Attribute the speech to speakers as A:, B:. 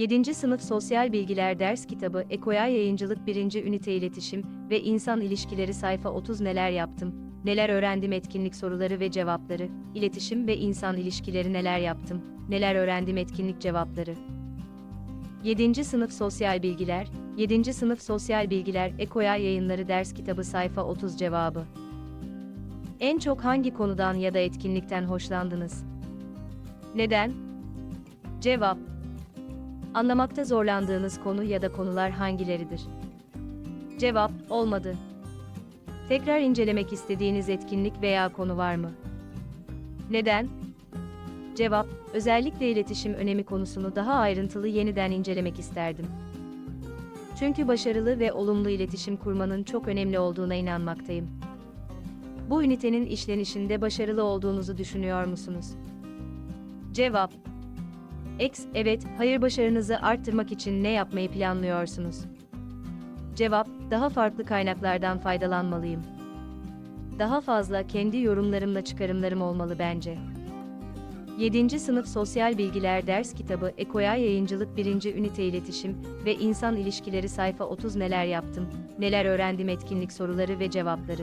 A: 7. Sınıf Sosyal Bilgiler Ders Kitabı Ekoya Yayıncılık 1. Ünite İletişim ve İnsan İlişkileri Sayfa 30 Neler yaptım, neler öğrendim etkinlik soruları ve cevapları, İletişim ve İnsan İlişkileri neler yaptım, neler öğrendim etkinlik cevapları. 7. Sınıf Sosyal Bilgiler, 7. Sınıf Sosyal Bilgiler Ekoya Yayınları Ders Kitabı Sayfa 30 Cevabı. En çok hangi konudan ya da etkinlikten hoşlandınız? Neden? Cevap Anlamakta zorlandığınız konu ya da konular hangileridir? Cevap, olmadı. Tekrar incelemek istediğiniz etkinlik veya konu var mı? Neden? Cevap, özellikle iletişim önemi konusunu daha ayrıntılı yeniden incelemek isterdim. Çünkü başarılı ve olumlu iletişim kurmanın çok önemli olduğuna inanmaktayım. Bu ünitenin işlenişinde başarılı olduğunuzu düşünüyor musunuz? Cevap, X, evet, hayır başarınızı arttırmak için ne yapmayı planlıyorsunuz? Cevap, daha farklı kaynaklardan faydalanmalıyım. Daha fazla kendi yorumlarımla çıkarımlarım olmalı bence. 7. Sınıf Sosyal Bilgiler Ders Kitabı Ekoya Yayıncılık 1. Ünite İletişim ve İnsan İlişkileri Sayfa 30 Neler yaptım, neler öğrendim etkinlik soruları ve cevapları